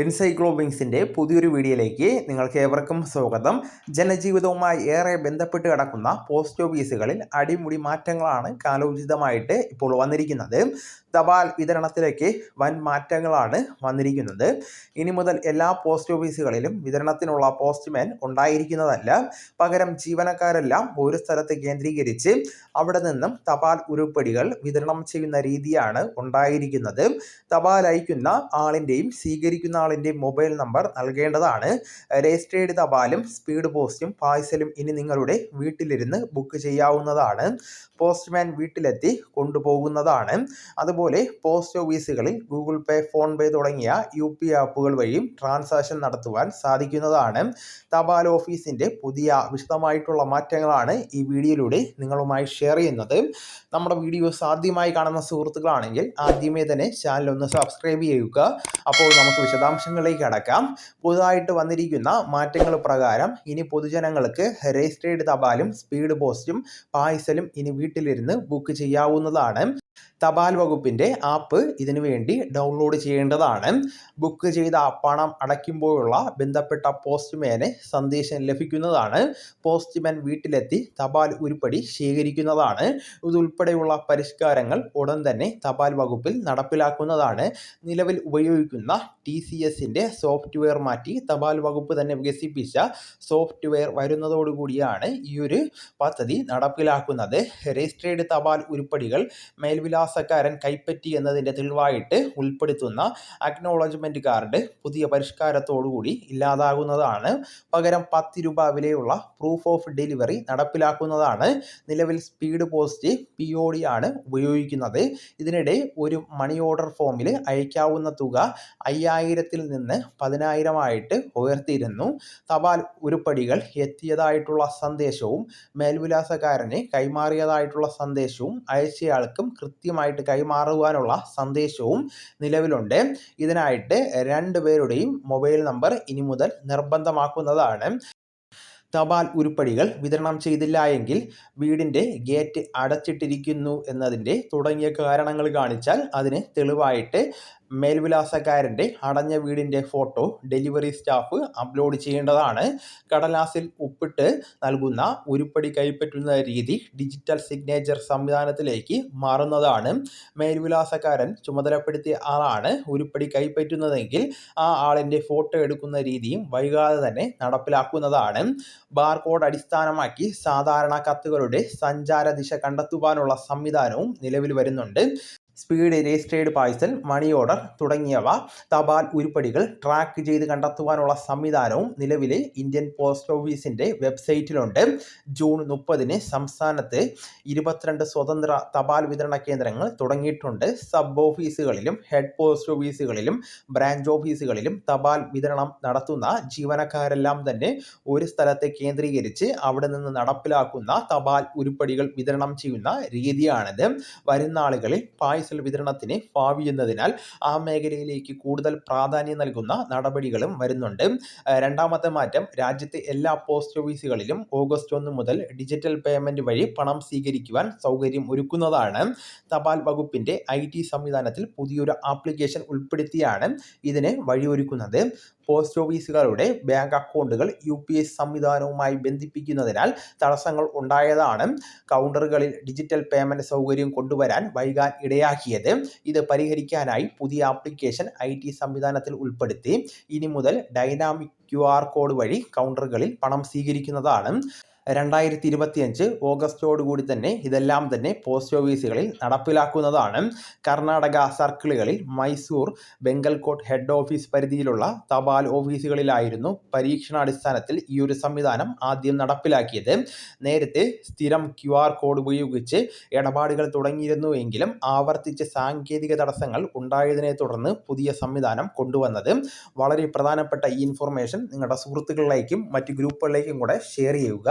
എൻസൈക്ലോബിങ്സിന്റെ പുതിയൊരു വീഡിയോയിലേക്ക് നിങ്ങൾക്ക് ഏവർക്കും സ്വാഗതം. ജനജീവിതവുമായി ഏറെ ബന്ധപ്പെട്ട് കിടക്കുന്ന പോസ്റ്റ് ഓഫീസുകളിൽ അടിമുടി മാറ്റങ്ങളാണ് കാലോചിതമായിട്ട് ഇപ്പോൾ വന്നിരിക്കുന്നത്. തപാൽ വിതരണത്തിലേക്ക് വൻ മാറ്റങ്ങളാണ് വന്നിരിക്കുന്നത്. ഇനി മുതൽ എല്ലാ പോസ്റ്റ് ഓഫീസുകളിലും വിതരണത്തിനുള്ള പോസ്റ്റ്മാൻ ഉണ്ടായിരിക്കുന്നതല്ല. പകരം ജീവനക്കാരെല്ലാം ഒരു സ്ഥലത്ത് കേന്ദ്രീകരിച്ച് അവിടെ നിന്നും തപാൽ ഉരുപ്പടികൾ വിതരണം ചെയ്യുന്ന രീതിയാണ് ഉണ്ടായിരിക്കുന്നത്. തപാൽ അയക്കുന്ന ആളിന്റെയും സ്വീകരിക്കുന്ന ആളിന്റെയും മൊബൈൽ നമ്പർ നൽകേണ്ടതാണ്. രജിസ്റ്റേർഡ് തപാലും സ്പീഡ് പോസ്റ്റും പാഴ്സലും ഇനി നിങ്ങളുടെ വീട്ടിലിരുന്ന് ബുക്ക് ചെയ്യാവുന്നതാണ്. പോസ്റ്റ്മാൻ വീട്ടിലെത്തി കൊണ്ടുപോകുന്നതാണ്. അതുപോലെ പോസ്റ്റ് ഓഫീസുകളിൽ ഗൂഗിൾ പേ ഫോൺ പേ തുടങ്ങിയ യു പി ആപ്പുകൾ വഴിയും ട്രാൻസാക്ഷൻ നടത്തുവാൻ സാധിക്കുന്നതാണ്. തപാൽ ഓഫീസിന്റെ പുതിയ വിശദമായിട്ടുള്ള മാറ്റങ്ങളാണ് ഈ വീഡിയോയിലൂടെ നിങ്ങളുമായി ഷെയർ ചെയ്യുന്നത്. നമ്മുടെ വീഡിയോസ് ആദ്യമായി കാണുന്ന സുഹൃത്തുക്കളാണെങ്കിൽ ആദ്യമേ തന്നെ ചാനൽ ഒന്ന് സബ്സ്ക്രൈബ് ചെയ്യുക. അപ്പോൾ നമുക്ക് വിശദാംശങ്ങളിലേക്ക് കടക്കാം. പുതുതായിട്ട് വന്നിരിക്കുന്ന മാറ്റങ്ങൾ പ്രകാരം ഇനി പൊതുജനങ്ങൾക്ക് രജിസ്റ്റേർഡ് തപാലും സ്പീഡ് പോസ്റ്റും പാഴ്സലും ഇനി വീട്ടിലിരുന്ന് ബുക്ക് ചെയ്യാവുന്നതാണ്. തപാൽ വകുപ്പിന്റെ ആപ്പ് ഇതിനു വേണ്ടി ഡൗൺലോഡ് ചെയ്യേണ്ടതാണ്. ബുക്ക് ചെയ്ത പണം അടയ്ക്കുമ്പോഴുള്ള ബന്ധപ്പെട്ട പോസ്റ്റ്മാനെ സന്ദേശം ലഭിക്കുന്നതാണ്. പോസ്റ്റ്മാൻ വീട്ടിലെത്തി തപാൽ ഉരുപ്പടി ശേഖരിക്കുന്നതാണ്. ഇതുൾപ്പെടെയുള്ള പരിഷ്കാരങ്ങൾ ഉടൻ തന്നെ തപാൽ വകുപ്പിൽ നടപ്പിലാക്കുന്നതാണ്. നിലവിൽ ഉപയോഗിക്കുന്ന ടി സി എസിന്റെ സോഫ്റ്റ്വെയർ മാറ്റി തപാൽ വകുപ്പ് തന്നെ വികസിപ്പിച്ച സോഫ്റ്റ്വെയർ വരുന്നതോടുകൂടിയാണ് ഈ ഒരു പദ്ധതി നടപ്പിലാക്കുന്നത്. രജിസ്ട്രേഡ് തപാൽ ഉരുപ്പടികൾ മേൽവിലാസക്കാരൻ കൈപ്പറ്റി എന്നതിന്റെ തെളിവായിട്ട് ഉൾപ്പെടുത്തുന്ന അക്നോളജ്മെന്റ് കാർഡ് പുതിയ പരിഷ്കാരത്തോടുകൂടി ഇല്ലാതാകുന്നതാണ്. പകരം പത്ത് രൂപ വിലയുള്ള പ്രൂഫ് ഓഫ് ഡെലിവറി നടപ്പിലാക്കുന്നതാണ്. നിലവിൽ speed post P O D ആണ് ഉപയോഗിക്കുന്നത്. ഇതിനിടെ ഒരു മണി ഓർഡർ ഫോമിൽ അയക്കാവുന്ന തുക അയ്യായിരത്തിൽ നിന്ന് പതിനായിരമായിട്ട് ഉയർത്തിയിരുന്നു. തപാൽ ഉരുപ്പടികൾ എത്തിയതായിട്ടുള്ള സന്ദേശവും മേൽവിലാസക്കാരന് കൈമാറിയതായിട്ടുള്ള സന്ദേശവും അയച്ചയാൾക്കും കൃത്യമായിട്ട് കൈമാറുവാനുള്ള സന്ദേശവും നിലവിലുണ്ട്. ഇതിനായിട്ട് രണ്ടുപേരുടെയും മൊബൈൽ നമ്പർ ഇനി മുതൽ നിർബന്ധമാക്കുന്നതാണ്. തപാൽ ഉരുപ്പടികൾ വിതരണം ചെയ്തില്ല എങ്കിൽ വീടിന്റെ ഗേറ്റ് അടച്ചിട്ടിരിക്കുന്നു എന്നതിന്റെ തുടങ്ങിയ കാരണങ്ങൾ കാണിച്ചാൽ അതിന് തെളിവായിട്ട് മേൽവിലാസക്കാരന്റെ അടഞ്ഞ വീടിന്റെ ഫോട്ടോ ഡെലിവറി സ്റ്റാഫ് അപ്ലോഡ് ചെയ്യേണ്ടതാണ്. കടലാസിൽ ഒപ്പിട്ട് നൽകുന്ന ഉരുപ്പടി കൈപ്പറ്റുന്ന രീതി ഡിജിറ്റൽ സിഗ്നേച്ചർ സംവിധാനത്തിലേക്ക് മാറുന്നതാണ്. മേൽവിലാസക്കാരൻ ചുമതലപ്പെടുത്തിയ ആളാണ് ഉരുപ്പടി കൈപ്പറ്റുന്നതെങ്കിൽ ആ ആളിന്റെ ഫോട്ടോ എടുക്കുന്ന രീതിയും വൈകാതെ തന്നെ നടപ്പിലാക്കുന്നതാണ്. ബാർകോഡ് അടിസ്ഥാനമാക്കി സാധാരണ കത്തുകളുടെ സഞ്ചാര ദിശ കണ്ടെത്തുവാനുള്ള സംവിധാനവും നിലവിൽ വരുന്നുണ്ട്. Speed registered parcel money order തുടങ്ങിയവ തപാൽ ഉരുപ്പടികൾ ട്രാക്ക് ചെയ്ത് കണ്ടെത്തുവാനുള്ള സംവിധാനവും നിലവിലെ ഇന്ത്യൻ പോസ്റ്റ് ഓഫീസിന്റെ വെബ്സൈറ്റിലുണ്ട്. ജൂൺ മുപ്പതിന് സംസ്ഥാനത്ത് ഇരുപത്തിരണ്ട് സ്വതന്ത്ര തപാൽ വിതരണ കേന്ദ്രങ്ങൾ തുടങ്ങിയിട്ടുണ്ട്. സബ് ഓഫീസുകളിലും ഹെഡ് പോസ്റ്റ് ഓഫീസുകളിലും ബ്രാഞ്ച് ഓഫീസുകളിലും തപാൽ വിതരണം നടത്തുന്ന ജീവനക്കാരെല്ലാം തന്നെ ഒരു സ്ഥലത്തെ കേന്ദ്രീകരിച്ച് അവിടെ നിന്ന് നടപ്പിലാക്കുന്ന തപാൽ ഉരുപ്പടികൾ വിതരണം ചെയ്യുന്ന രീതിയാണിത്. വരുന്ന ആളുകളിൽ പായ് പാഴ്സൽ വിതരണത്തിന് ഭാവിയുന്നതിനാൽ ആ മേഖലയിലേക്ക് കൂടുതൽ പ്രാധാന്യം നൽകുന്ന നടപടികളും വരുന്നുണ്ട്. രണ്ടാമത്തെ മാറ്റം രാജ്യത്തെ എല്ലാ പോസ്റ്റ് ഓഫീസുകളിലും ഓഗസ്റ്റ് ഒന്ന് മുതൽ ഡിജിറ്റൽ പേയ്മെന്റ് വഴി പണം സ്വീകരിക്കുവാൻ സൗകര്യം ഒരുക്കുന്നതാണ്. തപാൽ വകുപ്പിന്റെ ഐ ടി സംവിധാനത്തിൽ പുതിയൊരു ആപ്ലിക്കേഷൻ ഉൾപ്പെടുത്തിയാണ് ഇതിന് വഴിയൊരുക്കുന്നത്. പോസ്റ്റ് ഓഫീസുകളുടെ ബാങ്ക് അക്കൗണ്ടുകൾ യു പി എസ് സംവിധാനവുമായി ബന്ധിപ്പിക്കുന്നതിനാൽ തടസ്സങ്ങൾ ഉണ്ടായതാണ്. കൗണ്ടറുകളിൽ ഡിജിറ്റൽ പേയ്മെന്റ് സൗകര്യം കൊണ്ടുവരാൻ വൈകാൻ ഇടയാക്കിയത് ഇത് പരിഹരിക്കാനായി പുതിയ ആപ്ലിക്കേഷൻ ഐ ടി സംവിധാനത്തിൽ ഉൾപ്പെടുത്തി. ഇനി മുതൽ ഡൈനാമിക് ക്യു ആർ കോഡ് വഴി കൗണ്ടറുകളിൽ പണം സ്വീകരിക്കുന്നതാണ്. രണ്ടായിരത്തി ഇരുപത്തിയഞ്ച് ഓഗസ്റ്റോടുകൂടി തന്നെ ഇതെല്ലാം തന്നെ പോസ്റ്റ് ഓഫീസുകളിൽ നടപ്പിലാക്കുന്നതാണ്. കർണാടക സർക്കിളുകളിൽ മൈസൂർ ബംഗൽകോട്ട് ഹെഡ് ഓഫീസ് പരിധിയിലുള്ള തപാൽ ഓഫീസുകളിലായിരുന്നു പരീക്ഷണാടിസ്ഥാനത്തിൽ ഈ ഒരു സംവിധാനം ആദ്യം നടപ്പിലാക്കിയത്. നേരത്തെ സ്ഥിരം ക്യു ആർ കോഡ് ഉപയോഗിച്ച് ഇടപാടുകൾ തുടങ്ങിയിരുന്നു എങ്കിലും ആവർത്തിച്ച സാങ്കേതിക തടസ്സങ്ങൾ ഉണ്ടായതിനെ തുടർന്ന് പുതിയ സംവിധാനം കൊണ്ടുവന്നത്. വളരെ പ്രധാനപ്പെട്ട ഈ ഇൻഫർമേഷൻ നിങ്ങളുടെ സുഹൃത്തുക്കളിലേക്കും മറ്റ് ഗ്രൂപ്പുകളിലേക്കും കൂടെ ഷെയർ ചെയ്യുക.